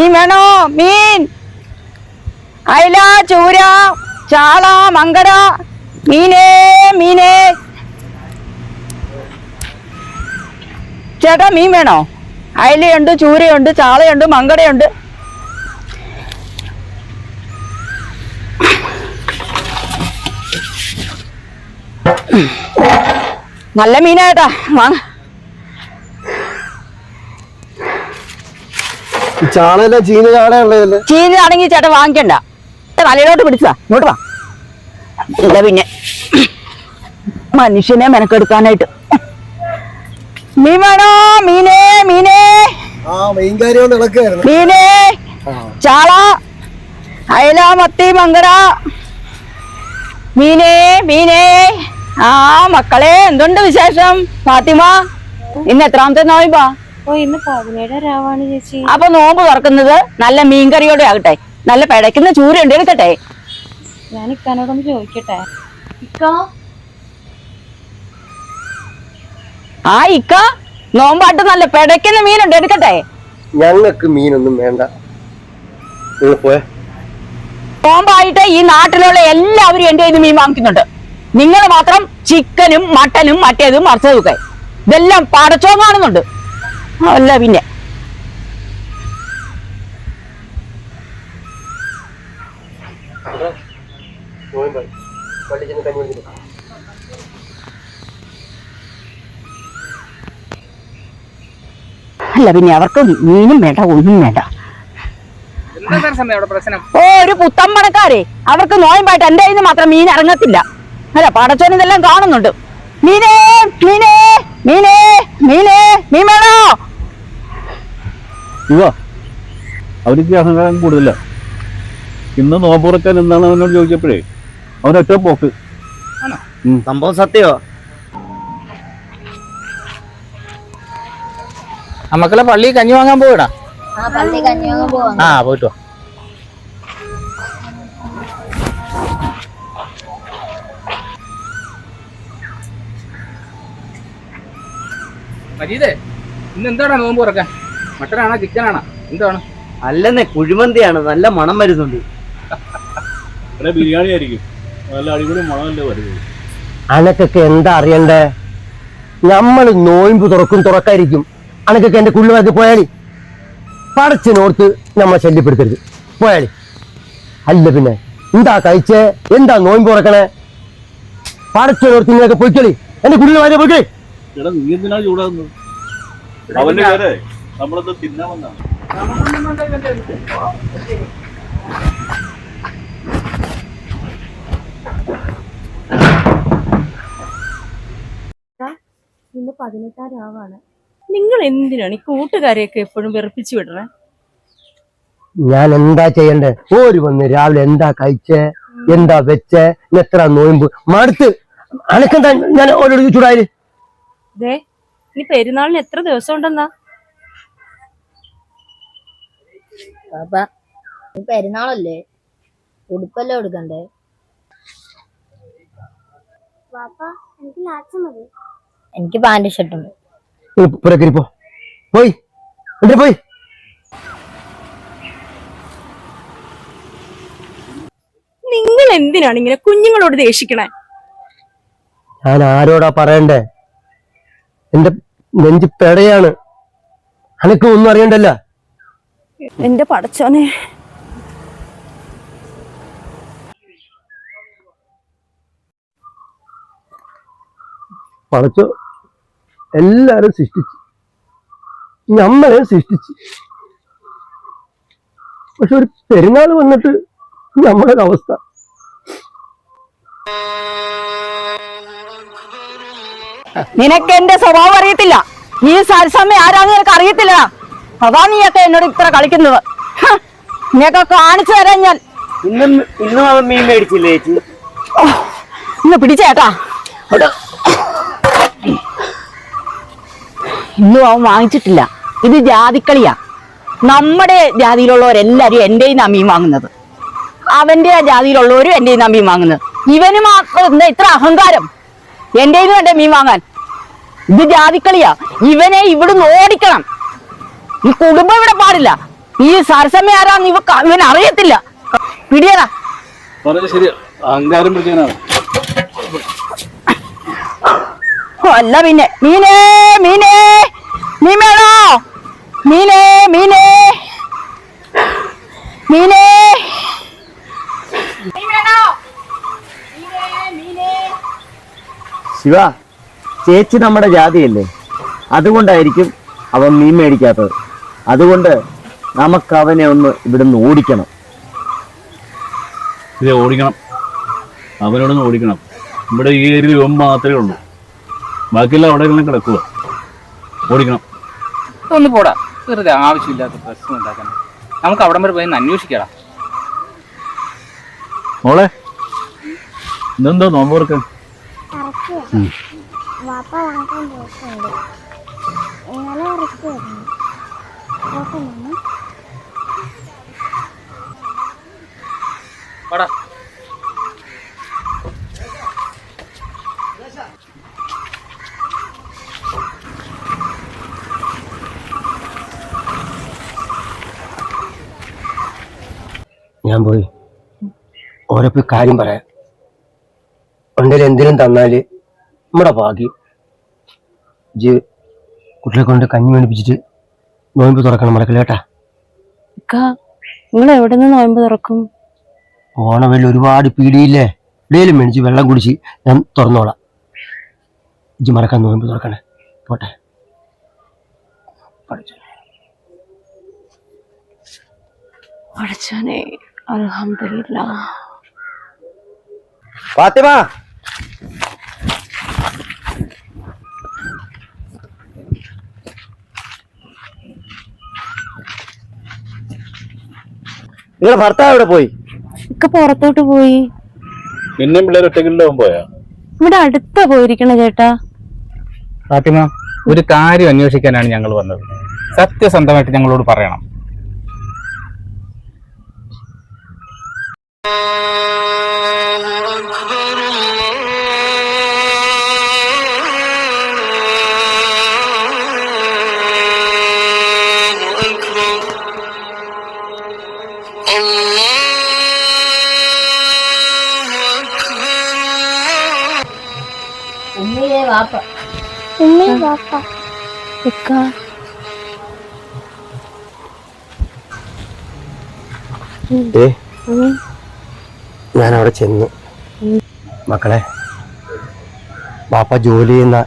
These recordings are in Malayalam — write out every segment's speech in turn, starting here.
മീൻ വേണോ? മീൻ. അയല ചൂര ചാള മങ്കട മീനേ മീനേ. ചേട്ടാ മീൻ വേണോ? അയലയുണ്ട് ചൂരയുണ്ട് ചാളയുണ്ട് മങ്കടയുണ്ട് നല്ല മീനായിട്ടാ വാങ്ങ. ചീന ചീനാണെങ്കിൽ ചേട്ടൻ വാങ്ങിക്കണ്ട. തലയിലോട്ട് പിടിച്ചാ ഇങ്ങോട്ട് വാ. ഇല്ല പിന്നെ. മനുഷ്യനെ മെനക്കെടുക്കാനായിട്ട്. മീൻ വേണോ? മീനേ മീനേ. മീനേ. ചാള. അയല മത്തി മങ്കട മീനേ മീനേ. ആ മക്കളെ എന്തുണ്ട് വിശേഷം? ഫാത്തിമ ഇന്ന് എത്രാമത്തെ നോയമ്പാ ഓ ഇന്ന് പതിനേഴ് രാവാണ് ചേച്ചി. അപ്പൊ നോമ്പ് തുറക്കുന്നത് നല്ല മീൻകറിയോടെ ആകട്ടെ. നല്ല പിടയ്ക്കുന്ന ചൂരുണ്ട് എടുക്കട്ടെ. ഞാൻ ഇക്കാനോടൊന്ന് ചോദിക്കട്ടെ. ഇക്കോ? ആ ഇക്ക നോമ്പാട്ട് നല്ല പിടയ്ക്കുന്ന മീനുണ്ട് എടുക്കട്ടെ. ഞങ്ങൾക്ക് മീനൊന്നും വേണ്ട. നിങ്ങൾ പോയെ. നോമ്പായിട്ട് ഈ നാട്ടിലുള്ള എല്ലാവരും എന്റെ ഇത് മീൻ വാങ്ങിക്കുന്നുണ്ട്. നിങ്ങൾ മാത്രം ചിക്കനും മട്ടനും മറ്റേതും മറിച്ചതും ഒക്കെ. ഇതെല്ലാം പടച്ചോ കാണുന്നുണ്ട്. അല്ല പിന്നെ. അല്ല പിന്നെ അവർക്ക് മീനും വേണ്ട ഒന്നും വേണ്ട. ഓ ഒരു പുത്തം പണക്കാരെ. അവർക്ക് നോയമ്പായിട്ട് എന്റെ കയ്യിൽ നിന്ന് മാത്രം മീൻ ഇറങ്ങത്തില്ല. അല്ല പടച്ചോൻ ഇതെല്ലാം കാണുന്നുണ്ട്. മീനേ മീനേ മീനേ മീനേ. ഇവ അവനിക്ക് അഹങ്കാരം കൂടുതല. ഇന്ന് നോമ്പുറക്കാൻ എന്താണ് അവനോട് ചോദിച്ചപ്പോഴേ? അവനൊറ്റ പോക്ക്. സംഭവം സത്യോ ആ മക്കളെ പള്ളി കഞ്ഞി വാങ്ങാൻ പോയിടാ? ആ പോയിട്ടോ മജീദേ ഇന്ന് എന്താണ് നോമ്പ് തുറക്കാൻ? മട്ടനാണോ ചിക്കനാണോ? എന്താണ്? അല്ലെന്നേ കുഴിമന്തിയാണ്. നല്ല മണം വരുന്നുണ്ട്. അല്ലെ ബിരിയാണി ആയിരിക്കും. നല്ല അടിപൊളി മണമല്ലേ വരുന്നത്. അനക്കൊക്കെ എന്താ അറിയണ്ടേ? നമ്മൾ നോയിമ്പ് തുറക്കും തുറക്കായിരിക്കും. അനക്കൊക്കെ എന്റെ കുള്ളുമാക്കി പോയാളി പടച്ചിനോർത്ത് നമ്മളെ ശല്യപ്പെടുത്തരുത്. പോയാളി അല്ല പിന്നെ എന്താ കഴിച്ചേ? എന്താ നോയിമ്പ് തുറക്കണേ? പടച്ചിനോർത്ത് ഇങ്ങനെയൊക്കെ പൊയ്ക്കളി. എന്റെ കുള്ളുവാക്കി പൊയ്ക്കളി. എടാ നീ എന്തിനാ ചൂടാകുന്നത് അവന്റെ പേരെ നമ്മളത് തിന്നാമെന്നാണ്. ഇന്ന് പതിനെട്ടാം രാവാണ്. നിങ്ങൾ എന്തിനാണ് ഈ കൂട്ടുകാരെയൊക്കെ എപ്പോഴും വെറുപ്പിച്ചു വിടണേ? ഞാൻ എന്താ ചെയ്യണ്ടേ? ഓര് വന്ന് രാവിലെ എന്താ കഴിച്ചേ? എന്താ വെച്ചേ? എത്ര നോയമ്പ്? മടുത്ത്. അനക്കെന്താ ഞാൻ ഓരോട് ചൂടായി ദേ ഇനി പെരുന്നാളിന് എത്ര ദിവസം ഉണ്ടെന്നാ? പാപ്പ പെരുന്നാളല്ലേ? ഉടുപ്പല്ലേ എടുക്കണ്ടേ എനിക്ക് പാന്റ് ഷർട്ടും പോയി. പോയി. നിങ്ങൾ എന്തിനാണ് ഇങ്ങനെ കുഞ്ഞുങ്ങളോട് ദേഷിക്കണേ? ഞാൻ ആരോടാ പറയണ്ടേ? എന്റെ നെഞ്ച് പെടയാണ്. അനക്ക് ഒന്നും അറിയണ്ടല്ല. എന്റെ പടച്ചോനെ. പടച്ചോ എല്ലാരും സൃഷ്ടിച്ചു. നമ്മളെ സൃഷ്ടിച്ചു. പക്ഷെ ഒരു പെരുന്നാൾ വന്നിട്ട് നമ്മുടെ അവസ്ഥ. നിനക്ക് എന്റെ സ്വഭാവം അറിയത്തില്ല. ഈ സത്സമയം ആരാന്ന് നിനക്ക് അറിയത്തില്ല അതാ നീയൊക്കെ എന്നോട് ഇത്ര കളിക്കുന്നത്. നീയൊക്കെ കാണിച്ചു തരാൻ ഞാൻ. ഇന്നും ഇന്നും അവൻ മീൻ മേടിച്ചില്ലേ ചേച്ചി? ഇന്ന് പിടിച്ചേട്ടാ ഇന്നും അവൻ വാങ്ങിച്ചിട്ടില്ല. ഇത് ജാതിക്കളിയാ. നമ്മുടെ ജാതിയിലുള്ളവരെല്ലാരും എന്റെ കയ്യിൽ മീൻ വാങ്ങുന്നത്. അവന്റെ ജാതിയിലുള്ളവരും എന്റെ കയ്യിൽ മീൻ വാങ്ങുന്നത്. ഇവന് മാത്രം ഇത്ര അഹങ്കാരം? എന്റെ കയ്യിൽ നിന്ന് വേണ്ടേ മീൻ വാങ്ങാൻ? ഇത് ജാതിക്കളിയാ. ഇവനെ ഇവിടുന്ന് ഓടിക്കണം. ഈ കുടുംബം ഇവിടെ പാടില്ല. ഈ സരസമ്മ ആരാന്ന് ഇവ ഇവൻ അറിയത്തില്ല. പിടിയടാ. അല്ല പിന്നെ. മീനേ മീനേ. മീമേടോ. മീനേ മീനേ മീനേ. ശിവ ചേച്ചി നമ്മുടെ ജാതിയല്ലേ? അതുകൊണ്ടായിരിക്കും അവൻ മീൻ മേടിക്കാത്തത്. അതുകൊണ്ട് നമുക്ക് അവനെ ഒന്ന് ഇവിടുന്ന് ഓടിക്കണം. ഇത് ഓടിക്കണം. അവനോടൊന്ന് ഓടിക്കണം. ഇവിടെ ഈ ഏരിയയിൽ ഇവൻ മാത്രമേ ഉള്ളൂ. ബാക്കിയെല്ലാം അവിടെ ഇങ്ങനെ കിടക്കുക. ഓടിക്കണം. ഒന്ന് പോടാ. വെറുതെ ആവശ്യമില്ലാത്ത പ്രശ്നം ഉണ്ടാക്കാൻ നമുക്ക് അവിടം വരെ പോയി അന്വേഷിക്കടാ. മോളെ ഇന്നെന്തോ നോമ്പോർക്ക് വാപ്പ വാങ്ങാൻ പോയിട്ടുണ്ട്. ഇന്നലെ ഇറക്കിയായിരുന്നു കുഴപ്പമില്ല പോടാ ഞാൻ പോയി. ഓരോ കാര്യം പറയാം. ഉണ്ടെങ്കിൽ എന്തിനും തന്നാൽ നമ്മുടെ ഭാഗ്യം. ജ് കുട്ടികളെ കൊണ്ട് കഞ്ഞി മേടിപ്പിച്ചിട്ട് നോയമ്പ് തുറക്കണം മറക്കില്ല കേട്ടാ. നിങ്ങൾ എവിടെ നിന്ന് നോയമ്പ് തുറക്കും? ഓണവെല്ല ഒരുപാട് പീടിയില്ലേ? ഡെയിലും മേടിച്ച് വെള്ളം കുടിച്ച് ഞാൻ തുറന്നോളാം. ഇജ്ജ് മറക്കാൻ നോയമ്പ് തുറക്കണേ. പോട്ടെ. പഠിച്ചാനേ അലഹമില്ല ഫാത്തിമ! നിങ്ങളുടെ ഭർത്താവ് എവിടെ പോയി? ഒക്കെ പുറത്തോട്ട് പോയി. പിന്നെയും പിള്ളേർ ഒറ്റയ്ക്കുണ്ടാവും പോയാ? ഇവിടെ അടുത്ത പോയിരിക്കണ ചേട്ടാ. ഫാത്തിമ ഒരു കാര്യം അന്വേഷിക്കാനാണ് ഞങ്ങൾ വന്നത്. സത്യസന്ധമായിട്ട് ഞങ്ങളോട് പറയണം. വാപ്പ. ഇക്ക ഞാൻ അവിടെ ചെന്നു. മക്കളെ പാപ്പ ജോലി ചെയ്യുന്ന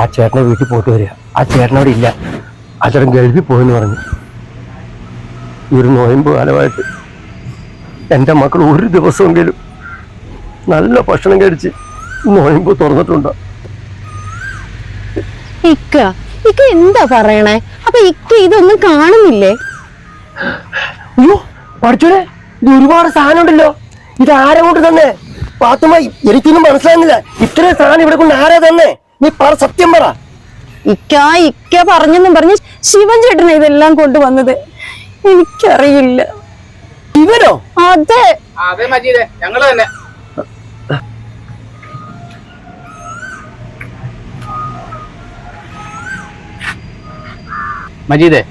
ആ ചേട്ടനെ വീട്ടിൽ പോയിട്ട് വരിക. ആ ചേട്ടനവിടെ ഇല്ല. ആ ചേട്ടൻ ഗൾഫിൽ പോയെന്ന് പറഞ്ഞു. ഈ ഒരു നോയമ്പ് കാലമായിട്ട് എന്റെ മക്കൾ ഒരു ദിവസമെങ്കിലും നല്ല ഭക്ഷണം കഴിച്ച് നോയമ്പ് തുറന്നിട്ടുണ്ടോ? ഇക്ക ഇക്ക എന്താ പറയണേ? അപ്പൊ ഇക്ക ഇതൊന്നും കാണുന്നില്ലേ? അയ്യോ പഠിച്ചോനെ ഇത് ഒരുപാട് സാധനം ഉണ്ടല്ലോ ഇത് ആരെ കൊണ്ട് തന്നെ? പാത്തുമ്മ എനിക്കൊന്നും മനസ്സിലാകുന്നില്ല. ഇത്രയും സാധനം ഇവിടെ കൊണ്ട് ആരാ തന്നെ? നീ പറ സത്യം പറ. ഇക്ക ഇക്ക പറഞ്ഞെന്നും പറഞ്ഞ് ശിവൻ ചേട്ടനെ ഇതെല്ലാം കൊണ്ടുവന്നത് എനിക്കറിയില്ല. ഇവരോ അതെ. അതെ മജീദേ ഞങ്ങൾ തന്നെ. മജീദേ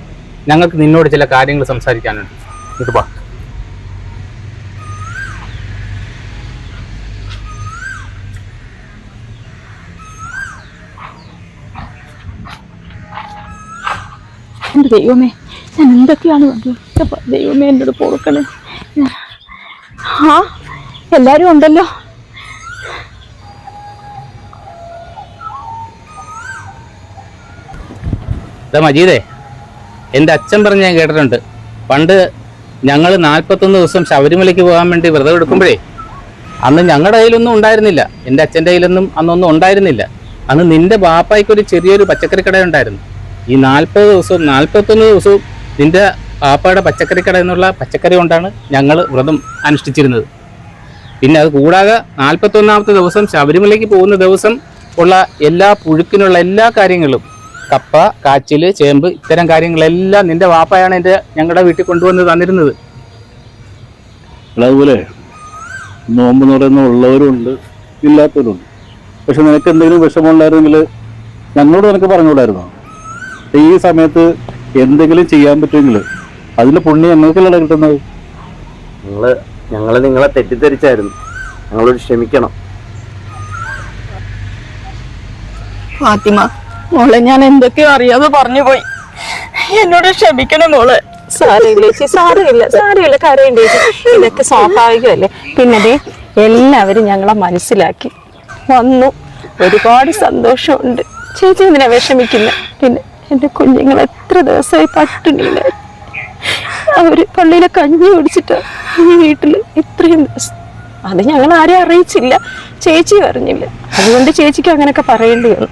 ഞങ്ങൾക്ക് നിന്നോട് ചില കാര്യങ്ങൾ സംസാരിക്കാനുണ്ട്. ഇത് വാ. എന്റെ ദൈവമേ ഞാൻ എന്തൊക്കെയാണ് കണ്ടത് ദൈവമേ എന്നോട് പൊറുക്കണേ. ആ എല്ലാരും ഉണ്ടല്ലോ. മജീദേ എന്റെ അച്ഛൻ പറഞ്ഞ് ഞാൻ കേട്ടിട്ടുണ്ട്. പണ്ട് ഞങ്ങൾ നാൽപ്പത്തൊന്ന് ദിവസം ശബരിമലയ്ക്ക് പോകാൻ വേണ്ടി വ്രതം എടുക്കുമ്പോഴേ അന്ന് ഞങ്ങളുടെ കയ്യിലൊന്നും ഉണ്ടായിരുന്നില്ല. എന്റെ അച്ഛന്റെ കയ്യിലൊന്നും അന്നൊന്നും ഉണ്ടായിരുന്നില്ല. അന്ന് നിന്റെ ബാപ്പായ്ക്കൊരു ചെറിയൊരു പച്ചക്കറി കട ഉണ്ടായിരുന്നു. ഈ നാൽപ്പത് ദിവസവും നാൽപ്പത്തൊന്ന് ദിവസവും നിന്റെ പാപ്പയുടെ പച്ചക്കറി കട എന്നുള്ള പച്ചക്കറി കൊണ്ടാണ് ഞങ്ങൾ വ്രതം അനുഷ്ഠിച്ചിരുന്നത്. പിന്നെ അത് കൂടാതെ നാൽപ്പത്തൊന്നാമത്തെ ദിവസം ശബരിമലയ്ക്ക് പോകുന്ന ദിവസം ഉള്ള എല്ലാ പുഴുക്കിനുള്ള എല്ലാ കാര്യങ്ങളും കപ്പ കാച്ചിൽ ചേമ്പ് ഇത്തരം കാര്യങ്ങളെല്ലാം നിന്റെ വാപ്പയാണ് എന്റെ ഞങ്ങളുടെ വീട്ടിൽ കൊണ്ടുവന്ന് തന്നിരുന്നത്. അതുപോലെ നോമ്പ് എന്ന് പറയുന്ന ഉള്ളവരുണ്ട് ഇല്ലാത്തവരുണ്ട്. പക്ഷെ നിനക്ക് എന്തെങ്കിലും വിഷമമുണ്ടായിരുന്നെങ്കിൽ ഞങ്ങളോട് നിനക്ക് പറഞ്ഞുകൂടായിരുന്നോ? ഈ സമയത്ത് എന്തെങ്കിലും ചെയ്യാൻ പറ്റുമെങ്കിൽ അതിന്റെ പുണ്യം ഞങ്ങൾക്കല്ല കിട്ടുന്നത്? നിങ്ങൾ ഞങ്ങൾ നിങ്ങളെ തെറ്റിദ്ധരിച്ചായിരുന്നു. ഞങ്ങളോട് ക്ഷമിക്കണം. ഫാത്തിമ മോളെ ഞാൻ എന്തൊക്കെയോ അറിയാതെ പറഞ്ഞു പോയി. എന്നോട് ക്ഷമിക്കണം മോളെ. സാരമില്ല ചേച്ചി സാരമില്ല സാരമില്ല. കരയുണ്ട് ചേച്ചി. ഇതൊക്കെ സ്വാഭാവികമല്ലേ? പിന്നെ ദേ എല്ലാവരും ഞങ്ങളെ മനസ്സിലാക്കി. വന്നു. ഒരുപാട് സന്തോഷമുണ്ട്. ചേച്ചി ഇതിനെ വിഷമിക്കുന്നു? പിന്നെ എന്റെ കുഞ്ഞുങ്ങൾ എത്ര ദിവസമായി പട്ടിണിയില്ല അവർ പള്ളിയിലെ കഞ്ഞി കുടിച്ചിട്ട് ഈ വീട്ടിൽ ഇത്രയും അത് ഞങ്ങൾ ആരെയും അറിയിച്ചില്ല. ചേച്ചി അറിഞ്ഞില്ല. അതുകൊണ്ട് ചേച്ചിക്ക് അങ്ങനെയൊക്കെ പറയേണ്ടി വന്നു.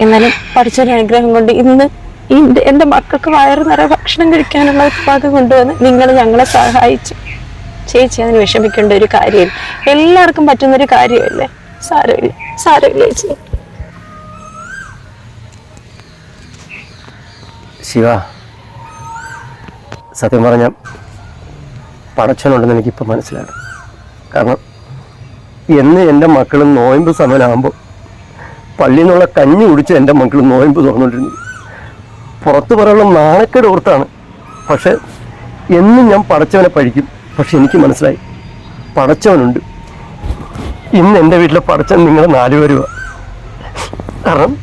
എന്നാലും പഠിച്ചൊരു അനുഗ്രഹം കൊണ്ട് ഇന്ന് എന്റെ- മക്കൾക്ക് വയറ് നിറയെ ഭക്ഷണം കഴിക്കാനുള്ള ഉത്പാദനം കൊണ്ടുവന്ന് നിങ്ങൾ ഞങ്ങളെ സഹായിച്ചു ചേച്ചി അതിന് വിഷമിക്കേണ്ട ഒരു കാര്യമില്ല. എല്ലാവർക്കും പറ്റുന്ന ഒരു കാര്യമല്ലേ? സാരമില്ല. സാരമില്ല ചേച്ചി. ശിവ സത്യം പറഞ്ഞ പടച്ചനുണ്ടെന്ന് എനിക്കിപ്പോൾ മനസ്സിലായി. കാരണം എന്ന് എന്റെ മക്കളും നോയമ്പ് സമയമാകുമ്പോൾ പള്ളിയിൽ നിന്നുള്ള കഞ്ഞി കുടിച്ച് എന്റെ മക്കൾ നോയമ്പ് തുറന്നുകൊണ്ടിരുന്നു. പുറത്ത് പറയാനുള്ള നാണക്കേട് ഓർത്താണ്. പക്ഷെ എന്നും ഞാൻ പടച്ചവനെ പഴിക്കും പക്ഷെ എനിക്ക് മനസ്സിലായി പടച്ചവനുണ്ട്. ഇന്ന് എന്റെ വീട്ടിലെ പടച്ചവൻ നിങ്ങൾ നാലുപേരുക കാരണം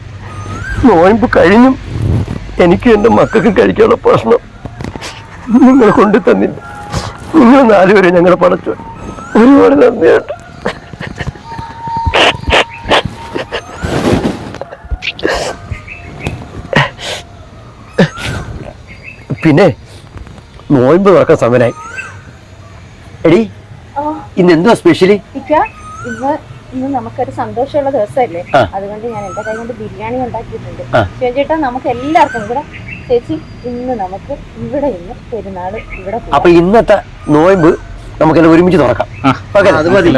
നോയമ്പ് കഴിഞ്ഞും എനിക്ക് എന്റെ മക്കൾക്ക് കഴിക്കാനുള്ള പ്രശ്നം നിങ്ങൾ കൊണ്ടു തന്നില്ല നിങ്ങൾ നാലുപേരും ഞങ്ങളെ പടച്ചു ഒരുപാട് നന്ദിയുണ്ട്. പിന്നെ നോയമ്പ് തുറക്കാൻ സമയമായി. എടി ഇന്ന് എന്തോ സ്പെഷ്യലി ഇന്ന് ഇന്ന് നമുക്കൊരു സന്തോഷമുള്ള ദിവസമല്ലേ? അതുകൊണ്ട് ഞാൻ എന്റെ കൈ കൊണ്ട് ബിരിയാണി ഉണ്ടാക്കിയിട്ടുണ്ട്. ചേച്ചിട്ടാ ചേട്ടാ നമുക്ക് എല്ലാവർക്കും കൂടെ ചേച്ചി ഇന്ന് നമുക്ക് ഇവിടെ ഇന്ന് പെരുന്നാൾ ഇവിടെ. അപ്പൊ ഇന്നത്തെ നോയമ്പ് നമുക്കെല്ലാം ഒരുമിച്ച് തുറക്കാം. ഓക്കേ? അത് മതി.